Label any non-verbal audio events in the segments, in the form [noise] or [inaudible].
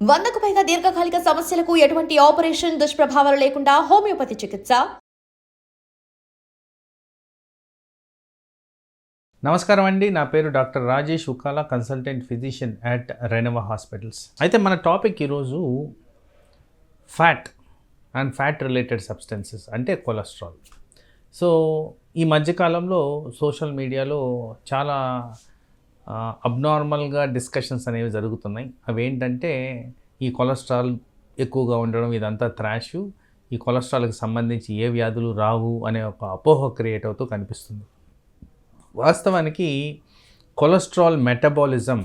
వందకు పైగా దీర్ఘకాలిక సమస్యలకు ఎటువంటి ఆపరేషన్ దుష్ప్రభావాలు లేకుండా హోమియోపతి చికిత్స. నమస్కారం అండి. నా పేరు doctor Rajesh Ukala consultant physician at Renova hospitals. అయితే మన టాపిక్ ఈరోజు fat and fat related substances అంటే కొలెస్ట్రాల్. సో ఈ మధ్యకాలంలో సోషల్ మీడియాలో చాలా అబ్నార్మల్గా డిస్కషన్స్ అనేవి జరుగుతున్నాయి. అవి ఏంటంటే ఈ కొలెస్ట్రాల్ ఎక్కువగా ఉండడం ఇదంతా త్రాష్ ఈ కొలెస్ట్రాల్కి సంబంధించి ఏ వ్యాధులు రావు అనే ఒక అపోహ క్రియేట్ అవుతూ కనిపిస్తుంది. వాస్తవానికి కొలెస్ట్రాల్ మెటబాలిజం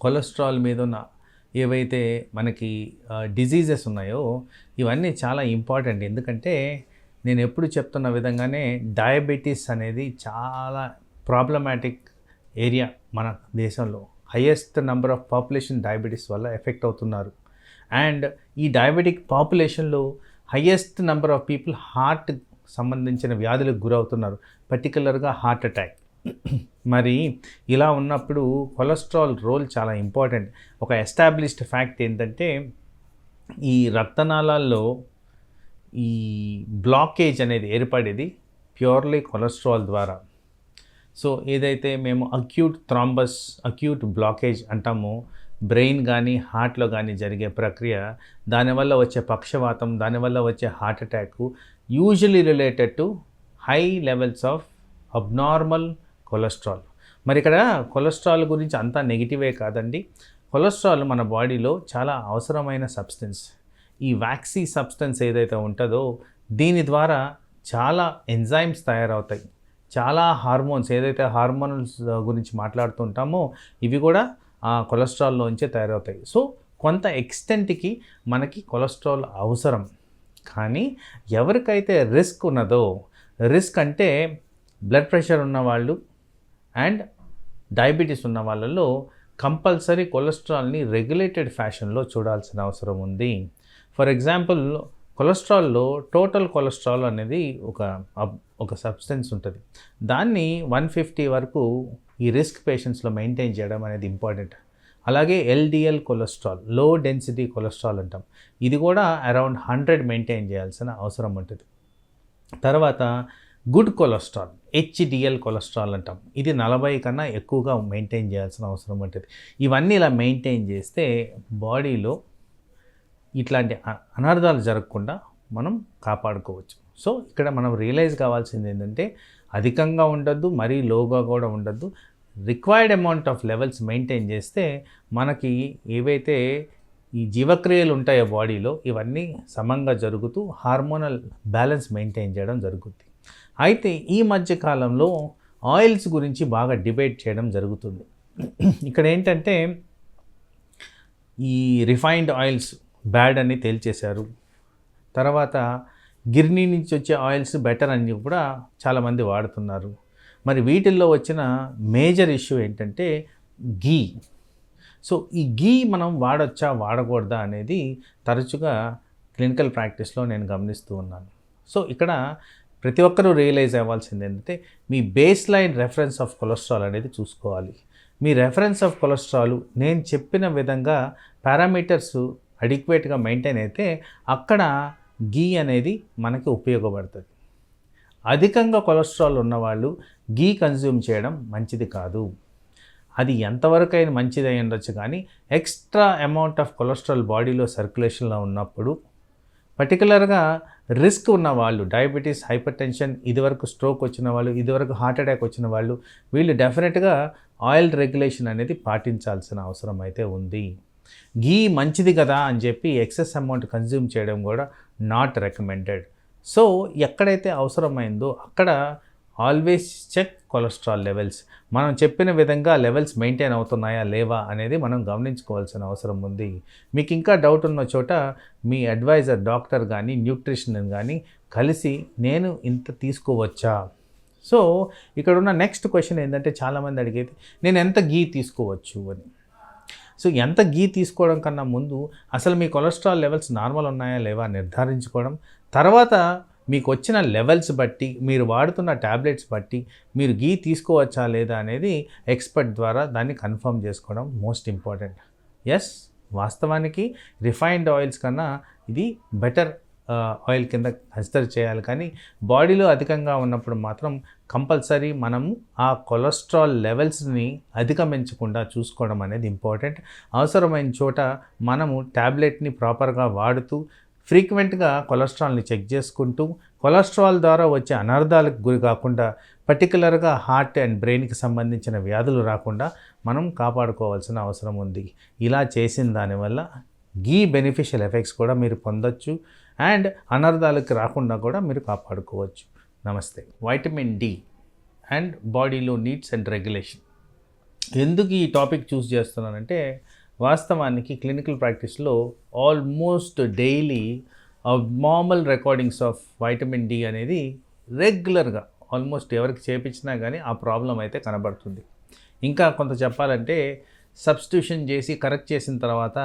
కొలెస్ట్రాల్ మీద ఉన్న ఏవైతే మనకి డిజీజెస్ ఉన్నాయో ఇవన్నీ చాలా ఇంపార్టెంట్ ఎందుకంటే నేను ఎప్పుడు చెప్తున్న విధంగానే డయాబెటీస్ అనేది చాలా ప్రాబ్లమాటిక్ ఏరియా మన దేశంలో highest number of population diabetes వల్ల ఎఫెక్ట్ అవుతున్నారు. అండ్ ఈ diabetic పాపులేషన్లో highest number of people heart సంబంధించిన వ్యాధులకు గురవుతున్నారు. పర్టికులర్గా హార్ట్ అటాక్ మరి ఇలా ఉన్నప్పుడు కొలెస్ట్రాల్ రోల్ చాలా ఇంపార్టెంట్ ఒక ఎస్టాబ్లిష్డ్ ఫ్యాక్ట్ ఏంటంటే ఈ రక్తనాళాల్లో ఈ బ్లాకేజ్ అనేది ఏర్పడేది ప్యూర్లీ కొలెస్ట్రాల్ ద్వారా. సో ఏదైతే మేము అక్యూట్ థ్రాంబస్ అక్యూట్ బ్లాకేజ్ అంటామో బ్రెయిన్ కానీ హార్ట్లో కానీ జరిగే ప్రక్రియ దానివల్ల వచ్చే పక్షవాతం దానివల్ల వచ్చే heart attack usually related to high levels of abnormal cholesterol మరి ఇక్కడ కొలెస్ట్రాల్ గురించి అంతా నెగిటివే కాదండి. కొలెస్ట్రాల్ మన బాడీలో చాలా అవసరమైన సబ్స్టెన్స్ ఈ వ్యాక్సీ సబ్స్టెన్స్ ఏదైతే ఉంటుందో దీని ద్వారా చాలా ఎంజైమ్స్ తయారవుతాయి. చాలా హార్మోన్స్ ఏదైతే హార్మోన్స్ గురించి మాట్లాడుతుంటామో ఇవి కూడా ఆ కొలెస్ట్రాల్లోంచే తయారవుతాయి. సో కొంత ఎక్స్టెంట్కి మనకి కొలెస్ట్రాల్ అవసరం. కానీ ఎవరికైతే రిస్క్ ఉన్నదో రిస్క్ అంటే బ్లడ్ ప్రెషర్ ఉన్నవాళ్ళు అండ్ డయాబెటీస్ ఉన్న వాళ్ళలో కంపల్సరీ కొలెస్ట్రాల్ని రెగ్యులేటెడ్ ఫ్యాషన్లో చూడాల్సిన అవసరం ఉంది. ఫర్ ఎగ్జాంపుల్ కొలెస్ట్రాల్లో టోటల్ కొలెస్ట్రాల్ అనేది ఒక అబ్- ఒక సబ్స్టెన్స్ ఉంటుంది. దాన్ని వన్ ఫిఫ్టీ వరకు ఈ రిస్క్ పేషెంట్స్లో మెయింటైన్ చేయడం అనేది ఇంపార్టెంట్. అలాగే ఎల్డిఎల్ కొలెస్ట్రాల్లో డెన్సిటీ కొలెస్ట్రాల్ అంటాం. ఇది కూడా అరౌండ్ హండ్రెడ్ మెయింటైన్ చేయాల్సిన అవసరం ఉంటుంది. తర్వాత గుడ్ కొలెస్ట్రాల్ హెచ్డిఎల్ కొలెస్ట్రాల్ అంటాం. ఇది నలభై కన్నా ఎక్కువగా మెయింటైన్ చేయాల్సిన అవసరం ఉంటుంది. ఇవన్నీ ఇలా మెయింటైన్ చేస్తే బాడీలో ఇట్లాంటి అ- అనర్థాలు జరగకుండా మనం కాపాడుకోవచ్చు. సో ఇక్కడ మనం రియలైజ్ కావాల్సింది ఏంటంటే అధికంగా ఉండొద్దు మరీ లోగా కూడా ఉండొద్దు. Required amount of levels maintain చేస్తే మనకి ఏవైతే ఈ జీవక్రియలు ఉంటాయో బాడీలో ఇవన్నీ సమంగా జరుగుతూ హార్మోనల్ బ్యాలెన్స్ మెయింటైన్ చేయడం జరుగుతుంది అయితే ఈ మధ్య కాలంలో ఆయిల్స్ గురించి బాగా డిబేట్ చేయడం జరుగుతుంది. [clears throat] ఇక్కడ ఏంటంటే ఈ రిఫైన్డ్ ఆయిల్స్ బ్యాడ్ అని తేల్చేశారు. తర్వాత గిర్నీ నుంచి వచ్చే ఆయిల్స్ బెటర్ అని కూడా చాలామంది వాడుతున్నారు. మరి వీటిల్లో వచ్చిన మేజర్ ఇష్యూ ఏంటంటే గీ. సో ఈ గీ మనం వాడొచ్చా వాడకూడదా అనేది తరచుగా క్లినికల్ ప్రాక్టీస్లో నేను గమనిస్తూ ఉన్నాను. సో ఇక్కడ ప్రతి ఒక్కరూ రియలైజ్ అవ్వాల్సింది ఏంటంటే మీ base line reference of cholesterol అనేది చూసుకోవాలి. మీ రెఫరెన్స్ ఆఫ్ కొలెస్ట్రాల్ నేను చెప్పిన విధంగా పారామీటర్స్ అడిక్వేట్గా మెయింటైన్ అయితే అక్కడ గీ అనేది మనకి ఉపయోగపడుతుంది. అధికంగా కొలెస్ట్రాల్ ఉన్నవాళ్ళు గీ కన్జ్యూమ్ చేయడం మంచిది కాదు. అది ఎంతవరకు అయినా మంచిది అయి ఉండొచ్చు కానీ ఎక్స్ట్రా అమౌంట్ ఆఫ్ కొలెస్ట్రాల్ బాడీలో సర్క్యులేషన్లో ఉన్నప్పుడు పర్టికులర్గా రిస్క్ ఉన్న వాళ్ళు డయాబెటీస్ హైపర్ టెన్షన్ ఇదివరకు స్ట్రోక్ వచ్చిన వాళ్ళు ఇదివరకు హార్ట్ అటాక్ వచ్చిన వాళ్ళు వీళ్ళు డెఫినెట్గా ఆయిల్ రెగ్యులేషన్ అనేది పాటించాల్సిన అవసరం అయితే ఉంది. గీ మంచిది కదా అని చెప్పి ఎక్సెస్ అమౌంట్ కన్జ్యూమ్ చేయడం కూడా నాట్ రికమెండెడ్ సో ఎక్కడైతే అవసరమైందో అక్కడ ఆల్వేస్ చెక్ కొలెస్ట్రాల్ లెవెల్స్ మనం చెప్పిన విధంగా లెవెల్స్ మెయింటైన్ అవుతున్నాయా లేవా అనేది మనం గమనించుకోవాల్సిన అవసరం ఉంది. మీకు ఇంకా డౌట్ ఉన్న చోట మీ అడ్వైజర్ డాక్టర్ కానీ న్యూట్రిషన్ కానీ కలిసి నేను ఇంత తీసుకోవచ్చా? సో ఇక్కడ ఉన్న నెక్స్ట్ క్వశ్చన్ ఏంటంటే చాలామంది అడిగేది నేను ఎంత గీ తీసుకోవచ్చు అని. సో ఎంత గీ తీసుకోవడం కన్నా ముందు అసలు మీ కొలెస్ట్రాల్ లెవెల్స్ నార్మల్ ఉన్నాయా లేవా నిర్ధారించుకోవడం తర్వాత మీకు వచ్చిన లెవెల్స్ బట్టి మీరు వాడుతున్న ట్యాబ్లెట్స్ బట్టి మీరు గీ తీసుకోవచ్చా లేదా అనేది ఎక్స్పర్ట్ ద్వారా దాన్ని కన్ఫర్మ్ చేసుకోవడం మోస్ట్ ఇంపార్టెంట్. ఎస్ వాస్తవానికి రిఫైన్డ్ ఆయిల్స్ కన్నా ఇది బెటర్ ఆయిల్ కింద కన్సిడర్ చేయాలి. కానీ బాడీలో అధికంగా ఉన్నప్పుడు మాత్రం కంపల్సరీ మనము ఆ కొలెస్ట్రాల్ లెవెల్స్ని అధిగమించకుండా చూసుకోవడం అనేది ఇంపార్టెంట్. అవసరమైన చోట మనము ట్యాబ్లెట్ని ప్రాపర్గా వాడుతూ ఫ్రీక్వెంట్గా కొలెస్ట్రాల్ని చెక్ చేసుకుంటూ కొలెస్ట్రాల్ ద్వారా వచ్చే అనర్థాలకు గురి కాకుండా పర్టికులర్గా హార్ట్ అండ్ బ్రెయిన్కి సంబంధించిన వ్యాధులు రాకుండా మనం కాపాడుకోవాల్సిన అవసరం ఉంది. ఇలా చేసిన దానివల్ల గీ బెనిఫిషియల్ ఎఫెక్ట్స్ కూడా మీరు పొందొచ్చు. అండ్ అనర్థాలకు రాకుండా కూడా మీరు కాపాడుకోవచ్చు. నమస్తే. వైటమిన్ డి అండ్ బాడీలో నీడ్స్ అండ్ రెగ్యులేషన్ ఎందుకు ఈ టాపిక్ చూస్ చేస్తున్నానంటే వాస్తవానికి clinical ప్రాక్టీస్లో almost daily normal recordings of vitamin D అనేది రెగ్యులర్గా ఆల్మోస్ట్ ఎవరికి చేపించినా కానీ ఆ ప్రాబ్లం అయితే కనబడుతుంది. ఇంకా కొంత చెప్పాలంటే సబ్స్టిట్యూషన్ చేసి కరెక్ట్ చేసిన తర్వాత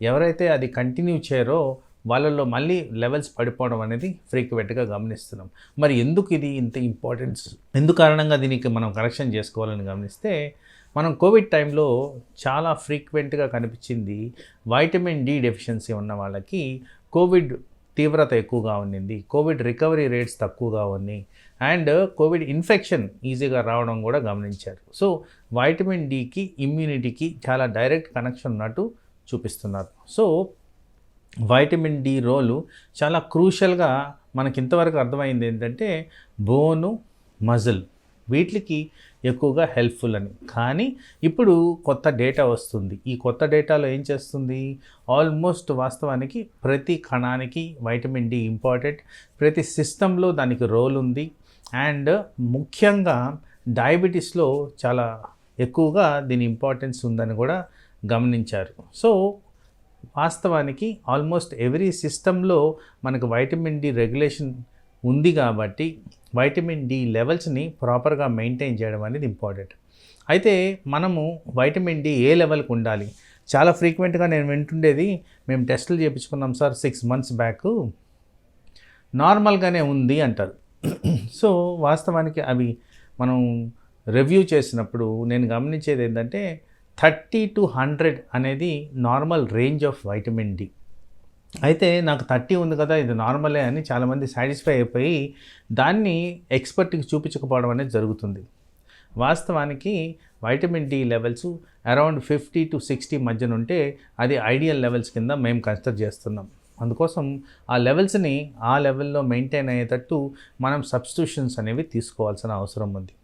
ఎవరైతే అది కంటిన్యూ చేయరో వాళ్ళల్లో మళ్ళీ లెవెల్స్ పడిపోవడం అనేది ఫ్రీక్వెంట్గా గమనిస్తున్నాం. మరి ఎందుకు ఇది ఇంత ఇంపార్టెన్స్ ఎందు కారణంగా దీనికి మనం కరెక్షన్ చేసుకోవాలని గమనిస్తే మనం కోవిడ్ టైంలో చాలా ఫ్రీక్వెంట్గా కనిపించింది వైటమిన్ డి డెఫిషియన్సీ ఉన్న వాళ్ళకి కోవిడ్ తీవ్రత ఎక్కువగా ఉండింది కోవిడ్ రికవరీ రేట్స్ తక్కువగా ఉన్నాయి అండ్ కోవిడ్ ఇన్ఫెక్షన్ ఈజీగా రావడం కూడా గమనించారు. సో వైటమిన్ డికి ఇమ్యూనిటీకి చాలా డైరెక్ట్ కనెక్షన్ ఉన్నట్టు చూపిస్తున్నారు. సో వైటమిన్ డి రోలు చాలా క్రూషల్గా మనకి ఇంతవరకు అర్థమైంది ఏంటంటే బోను మజిల్ వీటికి ఎక్కువగా హెల్ప్ఫుల్ అని. కానీ ఇప్పుడు కొత్త డేటా వస్తుంది. ఈ కొత్త డేటాలో ఏం చేస్తుంది? ఆల్మోస్ట్ వాస్తవానికి ప్రతి కణానికి వైటమిన్ డి ఇంపార్టెంట్. ప్రతి సిస్టంలో దానికి రోల్ ఉంది. అండ్ ముఖ్యంగా డయాబెటీస్లో చాలా ఎక్కువగా దీని ఇంపార్టెన్స్ ఉందని కూడా గమనించారు. సో వాస్తవానికి ఆల్మోస్ట్ ఎవ్రీ సిస్టంలో మనకు వైటమిన్ డి రెగ్యులేషన్ ఉంది కాబట్టి వైటమిన్ డి లెవెల్స్ని ప్రాపర్గా మెయింటైన్ చేయడం అనేది ఇంపార్టెంట్ అయితే మనము వైటమిన్ డి ఏ లెవెల్కి ఉండాలి? చాలా ఫ్రీక్వెంట్గా నేను వింటుండేది మేము టెస్టులు చేయించుకున్నాం సార్ సిక్స్ మంత్స్ బ్యాక్ నార్మల్గానే ఉంది అంటారు. [clears throat] సో వాస్తవానికి అవి మనం రివ్యూ చేసినప్పుడు నేను గమనించేది ఏంటంటే థర్టీ టు హండ్రెడ్ అనేది normal range of vitamin D. అయితే నాకు థర్టీ ఉంది కదా ఇది నార్మలే అని చాలామంది సాటిస్ఫై అయిపోయి దాన్ని ఎక్స్పర్ట్కి చూపించకపోవడం అనేది జరుగుతుంది. వాస్తవానికి vitamin D levels around fifty to sixty మధ్యన ఉంటే అది ఐడియల్ లెవెల్స్ కింద మేము కన్సిడర్ చేస్తున్నాం. అందుకోసం ఆ లెవెల్స్ని ఆ లెవెల్లో మెయింటైన్ అయ్యేటట్టు మనం సబ్స్టిట్యూషన్స్ అనేవి తీసుకోవాల్సిన అవసరం ఉంది.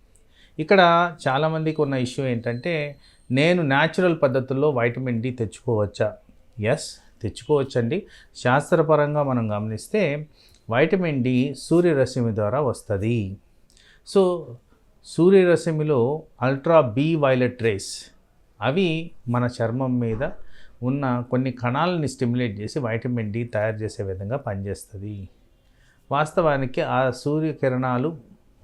ఇక్కడ చాలామందికి ఉన్న ఇష్యూ ఏంటంటే నేను న్యాచురల్ పద్ధతుల్లో వైటమిన్ డి తెచ్చుకోవచ్చా? ఎస్ తెచ్చుకోవచ్చండి. శాస్త్రపరంగా మనం గమనిస్తే వైటమిన్ డి సూర్యరశ్మి ద్వారా వస్తుంది. సో సూర్యరశ్మిలో అల్ట్రా బి వైలెట్ రేస్ అవి మన చర్మం మీద ఉన్న కొన్ని కణాలని స్టిమ్యులేట్ చేసి వైటమిన్ డి తయారు చేసే విధంగా పనిచేస్తుంది. వాస్తవానికి ఆ సూర్యకిరణాలు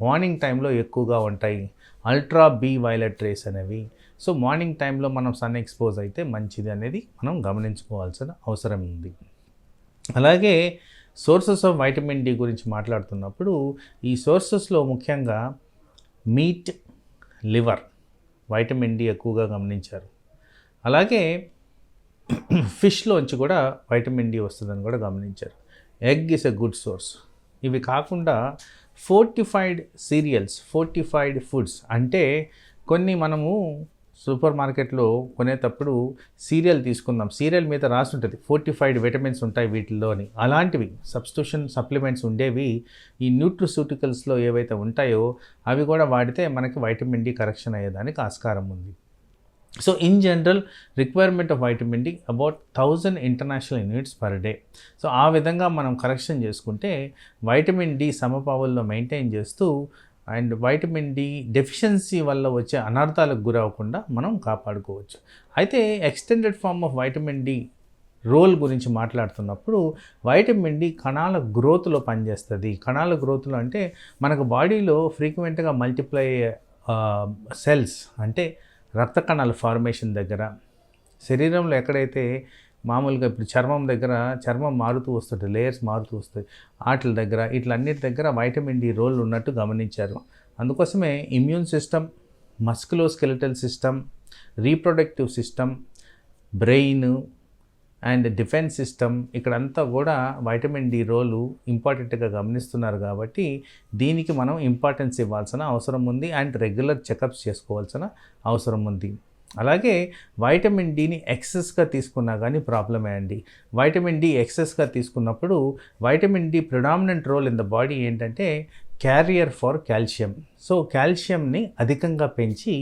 మార్నింగ్ టైంలో ఎక్కువగా ఉంటాయి. అల్ట్రా బి వైలెట్ రేస్ అనేవి. సో మార్నింగ్ టైంలో మనం సన్ ఎక్స్పోజ్ అయితే మంచిది అనేది మనం గమనించుకోవాల్సిన అవసరం ఉంది. అలాగే సోర్సెస్ ఆఫ్ వైటమిన్ డి గురించి మాట్లాడుతున్నప్పుడు ఈ సోర్సెస్లో ముఖ్యంగా మీట్ లివర్ వైటమిన్ డి ఎక్కువగా గమనించారు. అలాగే ఫిష్లోంచి కూడా వైటమిన్ డి వస్తుందని కూడా గమనించారు. Egg is a good source. ఇవి కాకుండా ఫోర్టిఫైడ్ సీరియల్స్ ఫోర్టిఫైడ్ ఫుడ్స్ అంటే కొన్ని మనము సూపర్ మార్కెట్లో కొనేటప్పుడు సీరియల్ తీసుకుందాం. సీరియల్ మీద రాసి ఉంటుంది ఫోర్టిఫైడ్ విటమిన్స్ ఉంటాయి వీటిల్లో అని. అలాంటివి సబ్స్టిట్యూషన్ సప్లిమెంట్స్ ఉండేవి. ఈ న్యూట్రిసూటికల్స్లో ఏవైతే ఉంటాయో అవి కూడా వాడితే మనకి వైటమిన్ డి కరెక్షన్ అయ్యేదానికి ఆస్కారం ఉంది. So in general requirement of vitamin D about thousand international units per day. So ఆ విధంగా మనం కరెక్షన్ చేసుకుంటే వైటమిన్ డి సమపావుల్లో మెయింటైన్ చేస్తూ అండ్ వైటమిన్ డి డెఫిషియన్సీ వల్ల వచ్చే అనర్థాలకు గురవ్వకుండా మనం కాపాడుకోవచ్చు. అయితే extended form of vitamin D role గురించి మాట్లాడుతున్నప్పుడు వైటమిన్ డి కణాల గ్రోత్లో పనిచేస్తుంది. కణాల గ్రోత్లో అంటే మనకు బాడీలో ఫ్రీక్వెంట్గా మల్టిప్లై సెల్స్ అంటే రక్త కణాల ఫార్మేషన్ దగ్గర శరీరంలో ఎక్కడైతే మామూలుగా ఇప్పుడు చర్మం దగ్గర చర్మం మారుతూ వస్తుంది లేయర్స్ మారుతూ వస్తాయి. ఆటల దగ్గర ఇట్లన్నిటి దగ్గర వైటమిన్ డి రోల్ ఉన్నట్టు గమనించారు. అందుకోసమే immune system musculoskeletal system reproductive system brain and defence system ఇక్కడంతా కూడా వైటమిన్ డి రోలు ఇంపార్టెంట్గా గమనిస్తున్నారు కాబట్టి దీనికి మనం ఇంపార్టెన్స్ ఇవ్వాల్సిన అవసరం ఉంది అండ్ రెగ్యులర్ చెకప్స్ చేసుకోవాల్సిన అవసరం ఉంది. అలాగే వైటమిన్ డిని ఎక్సెస్గా తీసుకున్నా కానీ ప్రాబ్లమే అండి. వైటమిన్ డి ఎక్సెస్గా తీసుకున్నప్పుడు vitamin D predominant role in the body ఏంటంటే క్యారియర్ ఫర్ కాల్షియం సో కాల్షియంని అధికంగా పెంచి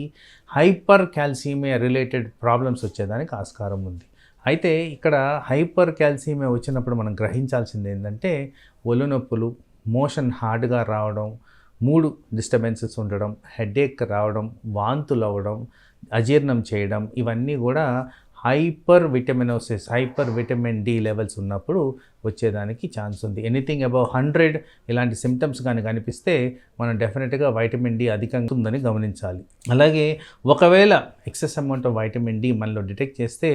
హైపర్ కాల్సియమియా రిలేటెడ్ ప్రాబ్లమ్స్ వచ్చేదానికి ఆస్కారం ఉంది. అయితే ఇక్కడ హైపర్ కాల్సియమియా వచ్చినప్పుడు మనం గ్రహించాల్సింది ఏంటంటే ఒళ్ళు నొప్పులు మోషన్ హార్డ్గా రావడం మూడు డిస్టర్బెన్సెస్ ఉండడం హెడేక్ రావడం వాంతులు అవ్వడం అజీర్ణం చేయడం ఇవన్నీ కూడా hypervitaminosis hyper vitamin D levels ఉన్నప్పుడు వచ్చేదానికి ఛాన్స్ ఉంది. ఎనీథింగ్ అబౌవ్ హండ్రెడ్ ఇలాంటి సిమ్టమ్స్ కానీ కనిపిస్తే మనం డెఫినెట్గా వైటమిన్ డి అధికంగా ఉందని గమనించాలి. అలాగే ఒకవేళ excess amount of vitamin D మనలో డిటెక్ట్ చేస్తే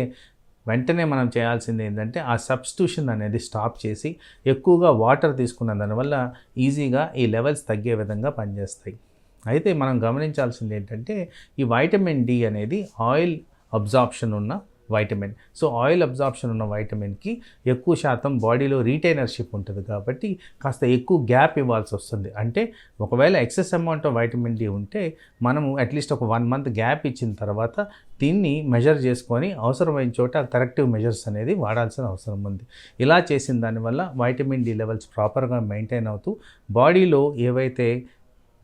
వెంటనే మనం చేయాల్సింది ఏంటంటే ఆ సబ్స్టిట్యూషన్ అనేది స్టాప్ చేసి ఎక్కువగా వాటర్ తీసుకున్న దానివల్ల ఈజీగా ఈ లెవెల్స్ తగ్గే విధంగా పనిచేస్తాయి. అయితే మనం గమనించాల్సింది ఏంటంటే ఈ వైటమిన్ డి అనేది ఆయిల్ అబ్జార్ప్షన్ ఉన్న వైటమిన్ సో ఆయిల్ అబ్జార్ప్షన్ ఉన్న వైటమిన్కి ఎక్కువ శాతం బాడీలో రీటైనర్షిప్ ఉంటుంది కాబట్టి కాస్త ఎక్కువ గ్యాప్ ఇవ్వాల్సి వస్తుంది. అంటే ఒకవేళ excess amount of vitamin D ఉంటే మనము అట్లీస్ట్ ఒక వన్ మంత్ గ్యాప్ ఇచ్చిన తర్వాత దీన్ని మెజర్ చేసుకొని అవసరమైన చోట కరెక్టివ్ మెజర్స్ అనేది వాడాల్సిన అవసరం ఉంది. ఇలా చేసిన దానివల్ల వైటమిన్ డి లెవెల్స్ ప్రాపర్గా మెయింటైన్ అవుతూ బాడీలో ఏవైతే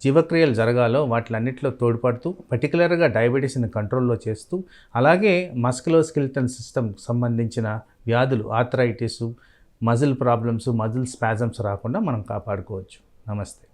జీవక్రియలు జరగాలో వాటిలన్నిటిలో తోడ్పడుతూ పర్టికులర్గా డయాబెటీస్ని కంట్రోల్లో చేస్తూ అలాగే మస్కులోస్కిల్టన్ సిస్టమ్ సంబంధించిన వ్యాధులు arthritis muscle problems muscle spasms రాకుండా మనం కాపాడుకోవచ్చు. నమస్తే.